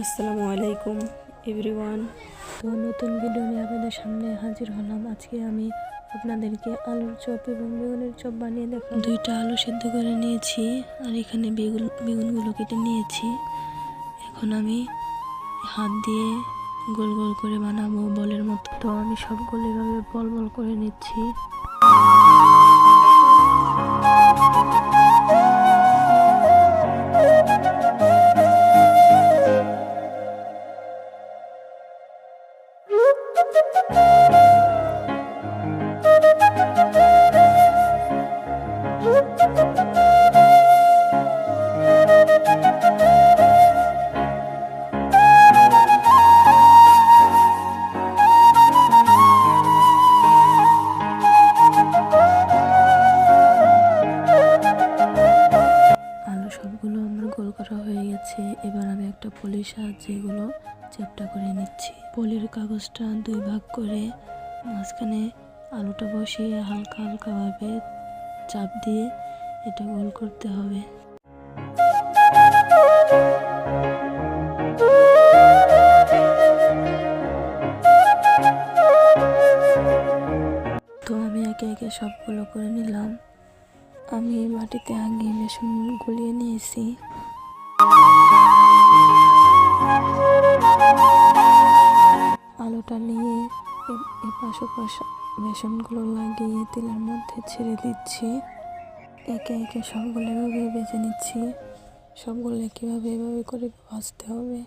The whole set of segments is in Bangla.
আসসালামু আলাইকুম এভরিওয়ান। তো নতুন ভিডিও নিয়ে আপনাদের সামনে হাজির হলাম। আজকে আমি আপনাদেরকে আলুর চপ এবং বেগুনের চপ বানিয়ে দেখাবো। দুইটা আলু সেদ্ধ করে নিয়েছি আর এখানে বেগুন বেগুনগুলো কেটে নিয়েছি। এখন আমি হাত দিয়ে গোল গোল করে বানাবো বলের মতো। তো আমি সবগুলো এভাবে বল বল করে নিচ্ছি। পলির সাহায্যে এগুলো চ্যাপটা করে নিচ্ছি। পলির কাগজটা দুই ভাগ করে মাঝখানে আলুটা বসিয়ে হালকা হালকাভাবে চাপ দিয়ে এটা গোল করতে হবে। তো আমি একে একে সবগুলো করে নিলাম। আমি মাটিতে আগে বেসন গুলিয়ে নিয়েছি। আলুটা নিয়ে এপাশ ওপাশ বেসনগুলো লাগিয়ে তেলের মধ্যে ছেড়ে দিচ্ছি। একে একে সবগুলো এভাবে বেজে নিচ্ছি। সবগুলো কীভাবে এভাবে করে ভাজতে হবে?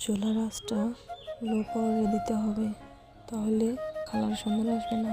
চুলার আঁচটা লো পাওয়ারে দিতে হবে তাহলে খালার সুন্দর আসবে না।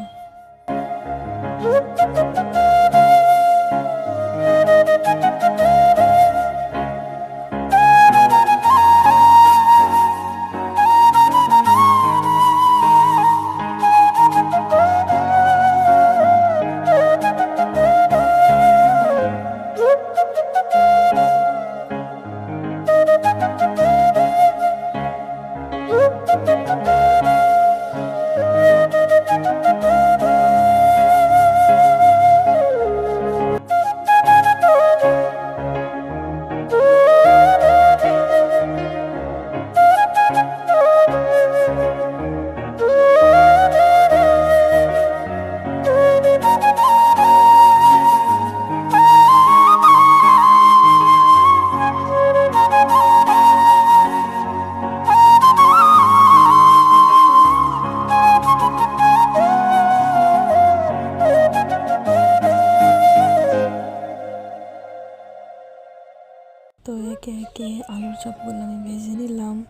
একে একে আলুর চপগুলো আমি ভেজে নিলাম।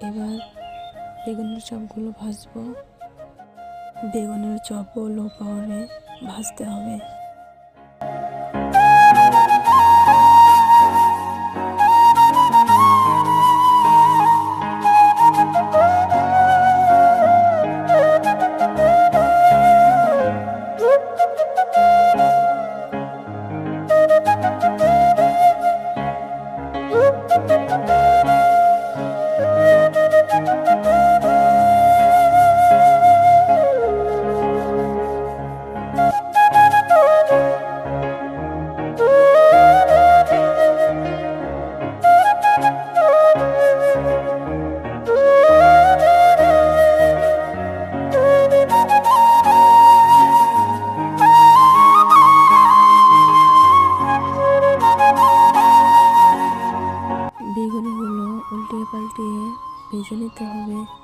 এবার বেগুনের চপগুলো ভাজবো। বেগুনের চপও লো পাওয়ারে ভাজতে হবে। আমাদের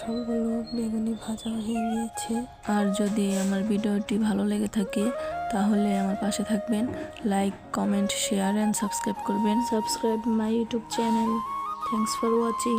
সবগুলো বেগুনি ভাজা হয়ে গিয়েছে। আর যদি আমার ভিডিওটি ভালো লেগে থাকে, তাহলে আমার পাশে থাকবেন। Like comment share and subscribe করবেন। Subscribe my YouTube channel thanks for watching